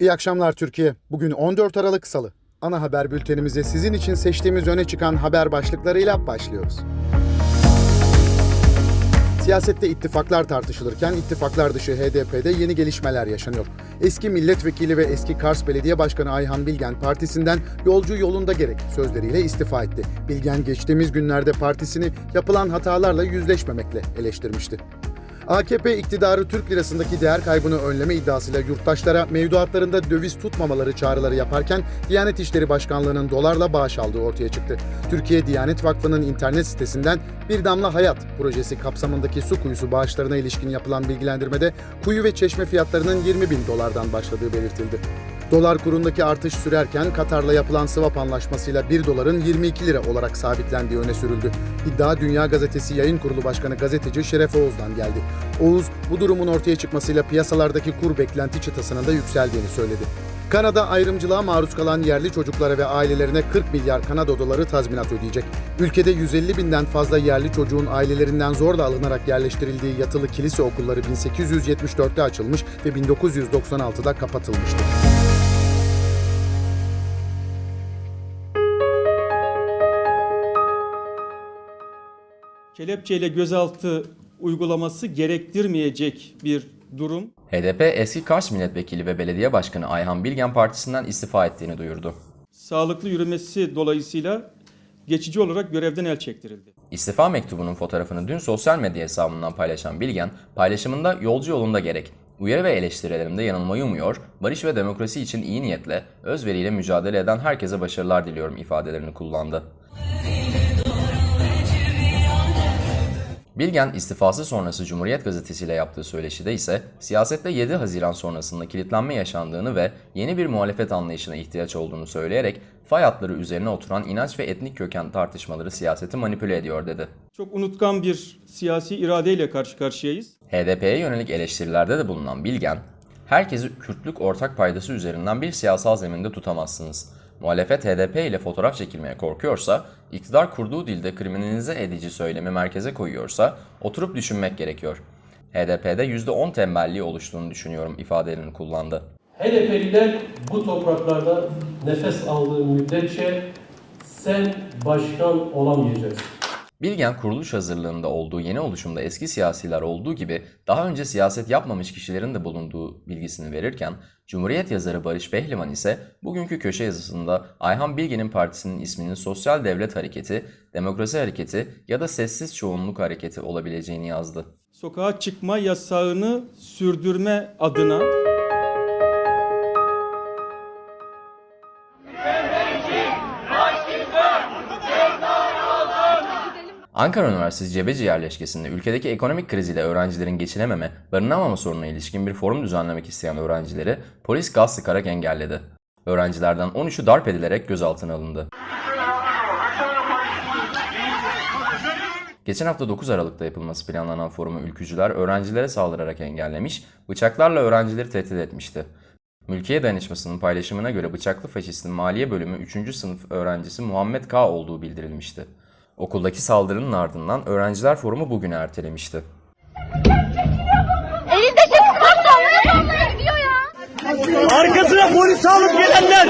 İyi akşamlar Türkiye. Bugün 14 Aralık Salı. Ana haber bültenimize sizin için seçtiğimiz öne çıkan haber başlıklarıyla başlıyoruz. Siyasette ittifaklar tartışılırken ittifaklar dışı HDP'de yeni gelişmeler yaşanıyor. Eski milletvekili ve eski Kars Belediye Başkanı Ayhan Bilgen partisinden yolcu yolunda gerek sözleriyle istifa etti. Bilgen geçtiğimiz günlerde partisini yapılan hatalarla yüzleşmemekle eleştirmişti. AKP iktidarı Türk lirasındaki değer kaybını önleme iddiasıyla yurttaşlara mevduatlarında döviz tutmamaları çağrıları yaparken Diyanet İşleri Başkanlığı'nın dolarla bağış aldığı ortaya çıktı. Türkiye Diyanet Vakfı'nın internet sitesinden Bir Damla Hayat projesi kapsamındaki su kuyusu bağışlarına ilişkin yapılan bilgilendirmede kuyu ve çeşme fiyatlarının 20 bin dolardan başladığı belirtildi. Dolar kurundaki artış sürerken Katar'la yapılan swap anlaşmasıyla 1 doların 22 lira olarak sabitlendiği öne sürüldü. İddia Dünya Gazetesi Yayın Kurulu Başkanı gazeteci Şeref Oğuz'dan geldi. Oğuz bu durumun ortaya çıkmasıyla piyasalardaki kur beklenti çıtasının da yükseldiğini söyledi. Kanada ayrımcılığa maruz kalan yerli çocuklara ve ailelerine 40 milyar Kanada doları tazminat ödeyecek. Ülkede 150 binden fazla yerli çocuğun ailelerinden zorla alınarak yerleştirildiği yatılı kilise okulları 1874'te açılmış ve 1996'da kapatılmıştı. Kelepçeyle gözaltı uygulaması gerektirmeyecek bir durum. HDP eski Kars milletvekili ve belediye başkanı Ayhan Bilgen partisinden istifa ettiğini duyurdu. Sağlıklı yürümesi dolayısıyla geçici olarak görevden el çektirildi. İstifa mektubunun fotoğrafını dün sosyal medya hesabından paylaşan Bilgen, paylaşımında yolcu yolunda gerek, uyarı ve eleştirilerimde yanılmayı umuyor, barış ve demokrasi için iyi niyetle, özveriyle mücadele eden herkese başarılar diliyorum ifadelerini kullandı. Bilgen istifası sonrası Cumhuriyet Gazetesi ile yaptığı söyleşide ise siyasette 7 Haziran sonrasında kilitlenme yaşandığını ve yeni bir muhalefet anlayışına ihtiyaç olduğunu söyleyerek fay hatları üzerine oturan inanç ve etnik köken tartışmaları siyaseti manipüle ediyor dedi. Çok unutkan bir siyasi iradeyle karşı karşıyayız. HDP'ye yönelik eleştirilerde de bulunan Bilgen, herkesi Kürtlük ortak paydası üzerinden bir siyasal zeminde tutamazsınız. Muhalefet HDP ile fotoğraf çekilmeye korkuyorsa, iktidar kurduğu dilde kriminalize edici söylemi merkeze koyuyorsa oturup düşünmek gerekiyor. HDP'de %10 tembelliği oluştuğunu düşünüyorum ifadelerini kullandı. HDP'liler bu topraklarda nefes aldığı müddetçe sen başkan olamayacaksın. Bilgen kuruluş hazırlığında olduğu yeni oluşumda eski siyasiler olduğu gibi daha önce siyaset yapmamış kişilerin de bulunduğu bilgisini verirken Cumhuriyet yazarı Barış Behlivan ise bugünkü köşe yazısında Ayhan Bilgen'in partisinin isminin Sosyal Devlet Hareketi, Demokrasi Hareketi ya da Sessiz Çoğunluk Hareketi olabileceğini yazdı. Sokağa çıkma yasağını sürdürme adına Ankara Üniversitesi Cebeci yerleşkesinde ülkedeki ekonomik kriz ile öğrencilerin geçinememe, barınamama sorununa ilişkin bir forum düzenlemek isteyen öğrencileri polis gaz sıkarak engelledi. Öğrencilerden 13'ü darp edilerek gözaltına alındı. Geçen hafta 9 Aralık'ta yapılması planlanan forumu ülkücüler öğrencilere saldırarak engellemiş, bıçaklarla öğrencileri tehdit etmişti. Mülkiye Dayanışması'nın paylaşımına göre bıçaklı faşistin Maliye Bölümü 3. sınıf öğrencisi Muhammed K. olduğu bildirilmişti. Okuldaki saldırının ardından öğrenciler forumu bugüne ertelemişti. Elinde ya. Arkasına polis alıp gelenler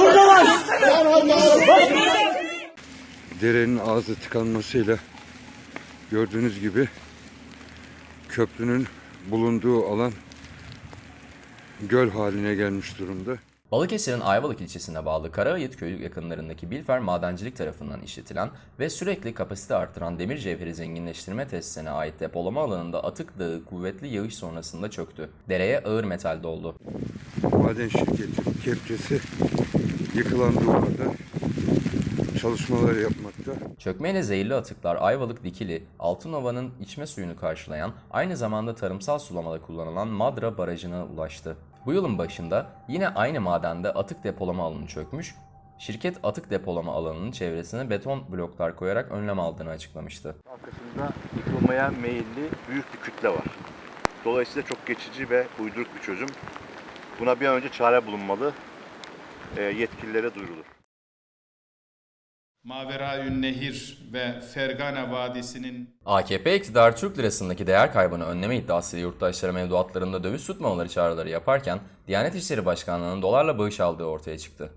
buradalar. derenin ağzı tıkanmasıyla gördüğünüz gibi köprünün bulunduğu alan göl haline gelmiş durumda. Balıkesir'in Ayvalık ilçesine bağlı Karaayıt köyü yakınlarındaki Bilfer Madencilik tarafından işletilen ve sürekli kapasite artıran demir cevheri zenginleştirme tesisine ait depolama alanında atık dağı kuvvetli yağış sonrasında çöktü. Dereye ağır metal doldu. Maden şirketi kepçesi yıkılan duvarda çalışmalar yapmakta. Çökmeyle zehirli atıklar Ayvalık Dikili, Altınova'nın içme suyunu karşılayan, aynı zamanda tarımsal sulamada kullanılan Madra Barajı'na ulaştı. Bu yılın başında yine aynı madende atık depolama alanı çökmüş, şirket atık depolama alanının çevresine beton bloklar koyarak önlem aldığını açıklamıştı. arkasında yıkılmaya meyilli büyük bir kütle var. Dolayısıyla çok geçici ve uyduruk bir çözüm. Buna bir an önce çare bulunmalı, e, yetkililere duyurulur. Maverayün Nehir ve Fergana Vadisi'nin AKP iktidarı Türk lirasındaki değer kaybını önleme iddiasıyla yurttaşlara mevduatlarında döviz tutmamaları çağrıları yaparken Diyanet İşleri Başkanlığı'nın dolarla bağış aldığı ortaya çıktı.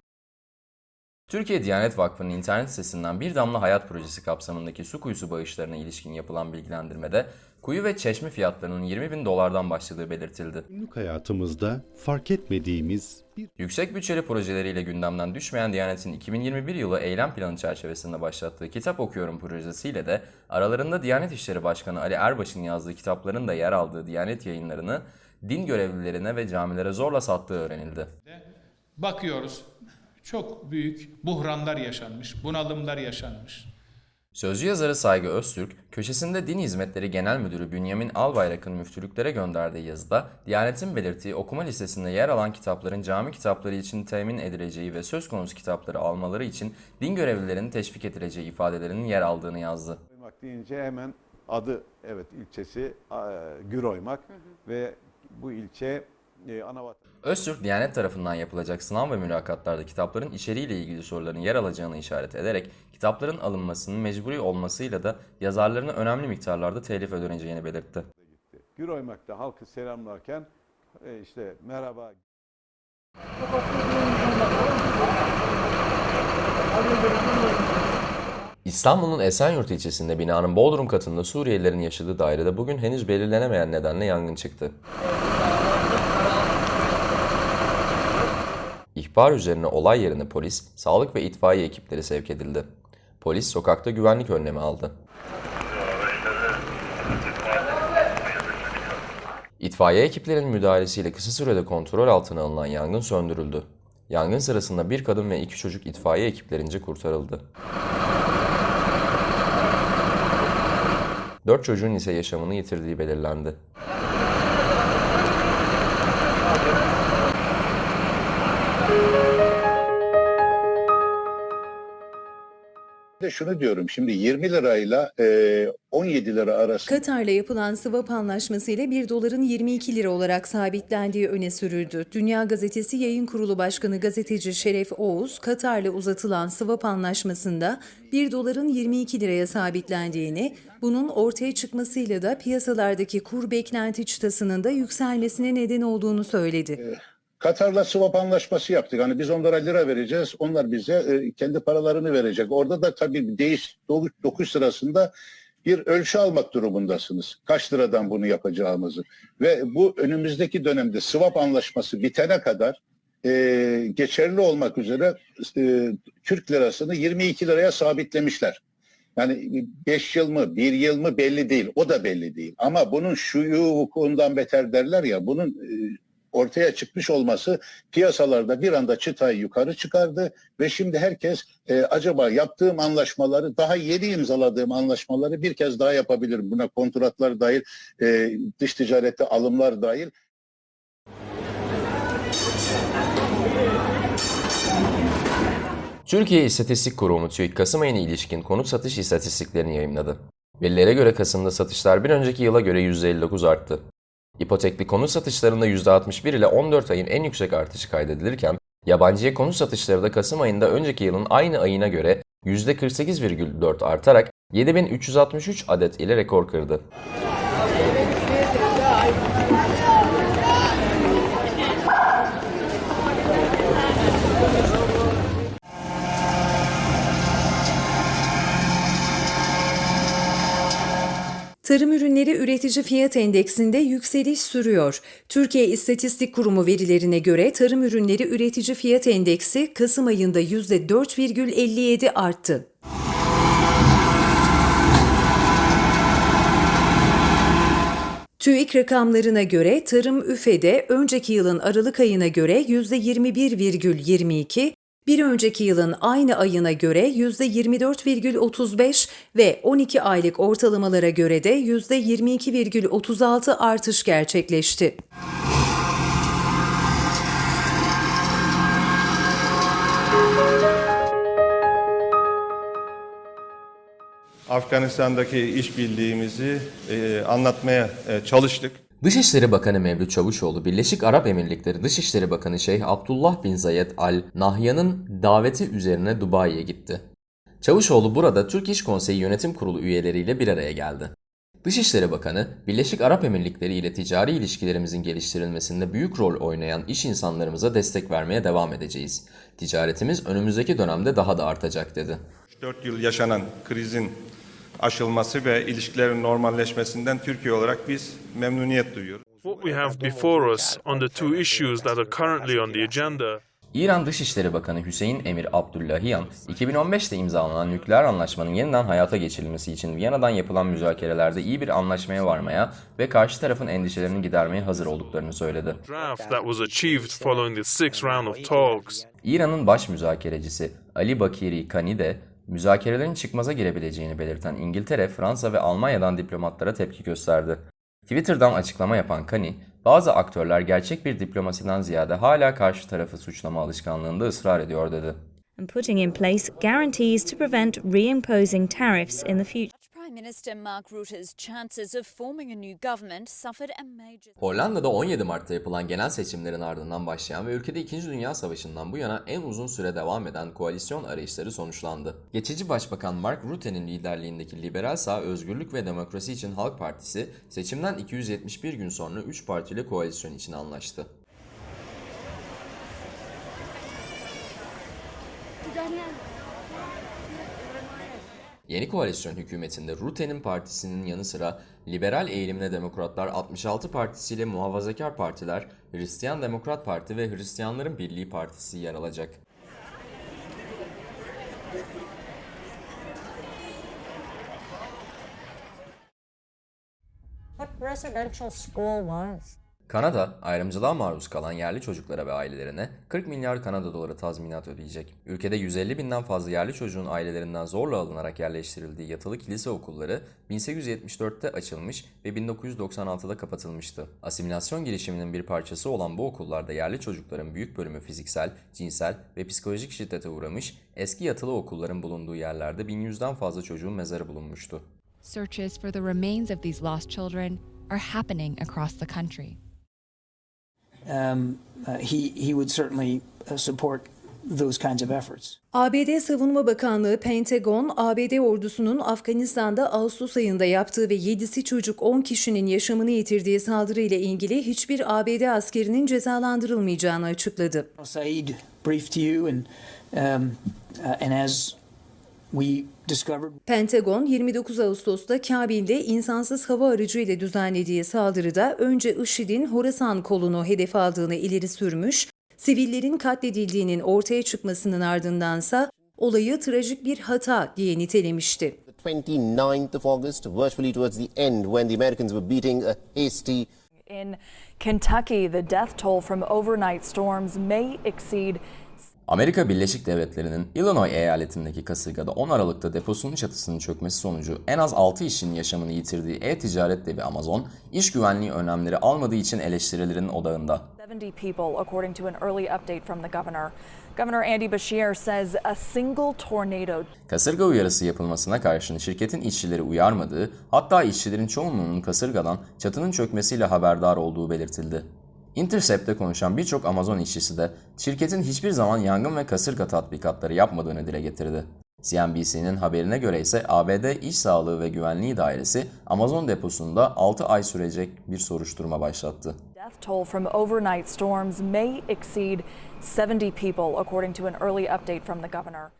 Türkiye Diyanet Vakfı'nın internet sitesinden Bir Damla Hayat projesi kapsamındaki su kuyusu bağışlarına ilişkin yapılan bilgilendirmede kuyu ve çeşme fiyatlarının 20 bin dolardan başladığı belirtildi. Günlük hayatımızda fark etmediğimiz Yüksek bütçeli projeleriyle gündemden düşmeyen Diyanet'in 2021 yılı eylem planı çerçevesinde başlattığı Kitap Okuyorum projesiyle de aralarında Diyanet İşleri Başkanı Ali Erbaş'ın yazdığı kitapların da yer aldığı Diyanet yayınlarını din görevlilerine ve camilere zorla sattığı öğrenildi. bakıyoruz çok büyük buhranlar yaşanmış, bunalımlar yaşanmış. Sözcü yazarı Saygı Öztürk, köşesinde Din Hizmetleri Genel Müdürü Bünyamin Albayrak'ın müftülüklere gönderdiği yazıda, Diyanet'in belirttiği okuma listesinde yer alan kitapların cami kitapları için temin edileceği ve söz konusu kitapları almaları için din görevlilerinin teşvik edileceği ifadelerinin yer aldığını yazdı. Oymak deyince hemen adı evet ilçesi Güroymak ve bu ilçe. Öztürk, Diyanet tarafından yapılacak sınav ve mülakatlarda kitapların içeriğiyle ilgili soruların yer alacağını işaret ederek, kitapların alınmasının mecburi olmasıyla da yazarlarına önemli miktarlarda telif ödeneceğini belirtti. Güroymak'ta halkı selamlarken e, işte merhaba İstanbul'un Esenyurt ilçesinde binanın bodrum katında Suriyelilerin yaşadığı dairede bugün henüz belirlenemeyen nedenle yangın çıktı. İhbar üzerine olay yerine polis, sağlık ve itfaiye ekipleri sevk edildi. Polis sokakta güvenlik önlemi aldı. İtfaiye ekiplerinin müdahalesiyle kısa sürede kontrol altına alınan yangın söndürüldü. Yangın sırasında bir kadın ve iki çocuk itfaiye ekiplerince kurtarıldı. Dört çocuğun ise yaşamını yitirdiği belirlendi. De şunu diyorum şimdi 20 lirayla e, 17 lira arası Katar'la yapılan swap anlaşması ile 1 doların 22 lira olarak sabitlendiği öne sürüldü. Dünya Gazetesi Yayın Kurulu Başkanı gazeteci Şeref Oğuz, Katar'la uzatılan swap anlaşmasında 1 doların 22 liraya sabitlendiğini, bunun ortaya çıkmasıyla da piyasalardaki kur beklenti çıtasının da yükselmesine neden olduğunu söyledi. Katar'la swap anlaşması yaptık. Hani biz onlara lira vereceğiz. Onlar bize e, kendi paralarını verecek. Orada da tabii değiş dokuş, sırasında bir ölçü almak durumundasınız. Kaç liradan bunu yapacağımızı. Ve bu önümüzdeki dönemde swap anlaşması bitene kadar e, geçerli olmak üzere e, Türk lirasını 22 liraya sabitlemişler. Yani 5 yıl mı, 1 yıl mı belli değil. O da belli değil. Ama bunun şuyu hukukundan beter derler ya. Bunun e, ortaya çıkmış olması piyasalarda bir anda çıtayı yukarı çıkardı ve şimdi herkes e, acaba yaptığım anlaşmaları daha yeni imzaladığım anlaşmaları bir kez daha yapabilirim. Buna kontratlar dahil, e, dış ticarette alımlar dahil. Türkiye İstatistik Kurumu TÜİK Kasım ayına ilişkin konut satış istatistiklerini yayımladı. Verilere göre Kasım'da satışlar bir önceki yıla göre %59 arttı. İpotekli konut satışlarında %61 ile 14 ayın en yüksek artışı kaydedilirken, yabancıya konut satışları da Kasım ayında önceki yılın aynı ayına göre %48,4 artarak 7363 adet ile rekor kırdı. Tarım ürünleri üretici fiyat endeksinde yükseliş sürüyor. Türkiye İstatistik Kurumu verilerine göre tarım ürünleri üretici fiyat endeksi Kasım ayında %4,57 arttı. TÜİK rakamlarına göre tarım üfede önceki yılın Aralık ayına göre %21,22, bir önceki yılın aynı ayına göre %24,35 ve 12 aylık ortalamalara göre de %22,36 artış gerçekleşti. Afganistan'daki işbirliğimizi e, anlatmaya e, çalıştık. Dışişleri Bakanı Mevlüt Çavuşoğlu, Birleşik Arap Emirlikleri Dışişleri Bakanı Şeyh Abdullah bin Zayed Al Nahyan'ın daveti üzerine Dubai'ye gitti. Çavuşoğlu burada Türk İş Konseyi Yönetim Kurulu üyeleriyle bir araya geldi. Dışişleri Bakanı, Birleşik Arap Emirlikleri ile ticari ilişkilerimizin geliştirilmesinde büyük rol oynayan iş insanlarımıza destek vermeye devam edeceğiz. Ticaretimiz önümüzdeki dönemde daha da artacak dedi. 4 yıl yaşanan krizin aşılması ve ilişkilerin normalleşmesinden Türkiye olarak biz memnuniyet duyuyoruz. What we have before us on the two issues that are currently on the agenda İran Dışişleri Bakanı Hüseyin Emir Abdullahian, 2015'te imzalanan nükleer anlaşmanın yeniden hayata geçirilmesi için Viyana'dan yapılan müzakerelerde iyi bir anlaşmaya varmaya ve karşı tarafın endişelerini gidermeye hazır olduklarını söyledi. draft that was achieved following the sixth round of talks. İran'ın baş müzakerecisi Ali Bakiri Kani de müzakerelerin çıkmaza girebileceğini belirten İngiltere, Fransa ve Almanya'dan diplomatlara tepki gösterdi. Twitter'dan açıklama yapan Kani, bazı aktörler gerçek bir diplomasiden ziyade hala karşı tarafı suçlama alışkanlığında ısrar ediyor dedi. Minister Mark Rutte's chances of forming a new government suffered a major. Hollanda'da 17 Mart'ta yapılan genel seçimlerin ardından başlayan ve ülkede 2. Dünya Savaşı'ndan bu yana en uzun süre devam eden koalisyon arayışları sonuçlandı. Geçici Başbakan Mark Rutte'nin liderliğindeki Liberal Sağ Özgürlük ve Demokrasi için Halk Partisi seçimden 271 gün sonra 3 partiyle koalisyon için anlaştı. Yeni koalisyon hükümetinde Rutte'nin partisinin yanı sıra liberal eğilimli Demokratlar 66 Partisi ile Muhafazakar Partiler, Hristiyan Demokrat Parti ve Hristiyanların Birliği Partisi yer alacak. What residential school was? Kanada, ayrımcılığa maruz kalan yerli çocuklara ve ailelerine 40 milyar Kanada doları tazminat ödeyecek. Ülkede 150 binden fazla yerli çocuğun ailelerinden zorla alınarak yerleştirildiği yatılı kilise okulları 1874'te açılmış ve 1996'da kapatılmıştı. Asimilasyon girişiminin bir parçası olan bu okullarda yerli çocukların büyük bölümü fiziksel, cinsel ve psikolojik şiddete uğramış, eski yatılı okulların bulunduğu yerlerde 1100'den fazla çocuğun mezarı bulunmuştu. Searches for the remains of these lost children are happening across the country. Um, uh, he he would certainly uh, support those kinds of efforts. ABD Savunma Bakanlığı Pentagon, ABD ordusunun Afganistan'da Ağustos ayında yaptığı ve 7'si çocuk 10 kişinin yaşamını yitirdiği saldırı ile ilgili hiçbir ABD askerinin cezalandırılmayacağını açıkladı. Said briefed you and um, uh, and as Pentagon 29 Ağustos'ta Kabil'de insansız hava aracı ile düzenlediği saldırıda önce IŞİD'in Horasan kolunu hedef aldığını ileri sürmüş, sivillerin katledildiğinin ortaya çıkmasının ardındansa olayı trajik bir hata diye nitelemişti. 29th of August, virtually towards the end, when the Americans were beating a hasty In Kentucky, the death toll from overnight storms may exceed Amerika Birleşik Devletleri'nin Illinois eyaletindeki kasırgada 10 Aralık'ta deposunun çatısının çökmesi sonucu en az 6 işçinin yaşamını yitirdiği e-ticaret devi Amazon, iş güvenliği önlemleri almadığı için eleştirilerin odağında. 70 people, according to an early update from the governor. Governor Andy Bashir says a single tornado Kasırga uyarısı yapılmasına karşın şirketin işçileri uyarmadığı, hatta işçilerin çoğunluğunun kasırgadan çatının çökmesiyle haberdar olduğu belirtildi. Intercept'te konuşan birçok Amazon işçisi de şirketin hiçbir zaman yangın ve kasırga tatbikatları yapmadığını dile getirdi. CNBC'nin haberine göre ise ABD İş Sağlığı ve Güvenliği Dairesi Amazon deposunda 6 ay sürecek bir soruşturma başlattı. death toll from overnight storms may exceed 70 people, according to an early update from the governor.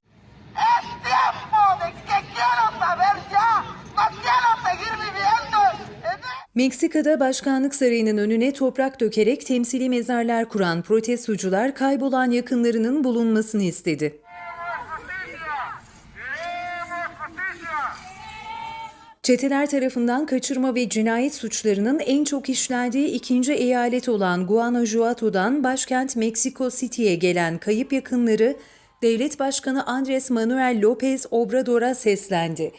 Meksika'da başkanlık sarayının önüne toprak dökerek temsili mezarlar kuran protestocular kaybolan yakınlarının bulunmasını istedi. Çeteler tarafından kaçırma ve cinayet suçlarının en çok işlendiği ikinci eyalet olan Guanajuato'dan başkent Mexico City'ye gelen kayıp yakınları Devlet Başkanı Andres Manuel López Obrador'a seslendi.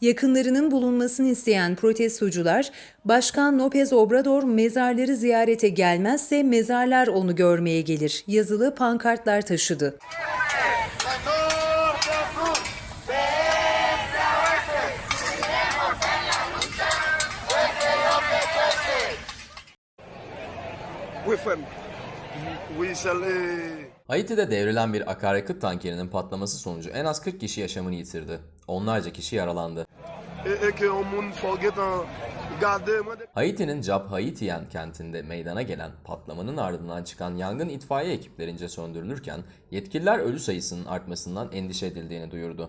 Yakınlarının bulunmasını isteyen protestocular, Başkan López Obrador mezarları ziyarete gelmezse mezarlar onu görmeye gelir yazılı pankartlar taşıdı. a Haiti'de devrilen bir akaryakıt tankerinin patlaması sonucu en az 40 kişi yaşamını yitirdi. Onlarca kişi yaralandı. Haiti'nin Cap Haitien kentinde meydana gelen patlamanın ardından çıkan yangın itfaiye ekiplerince söndürülürken yetkililer ölü sayısının artmasından endişe edildiğini duyurdu.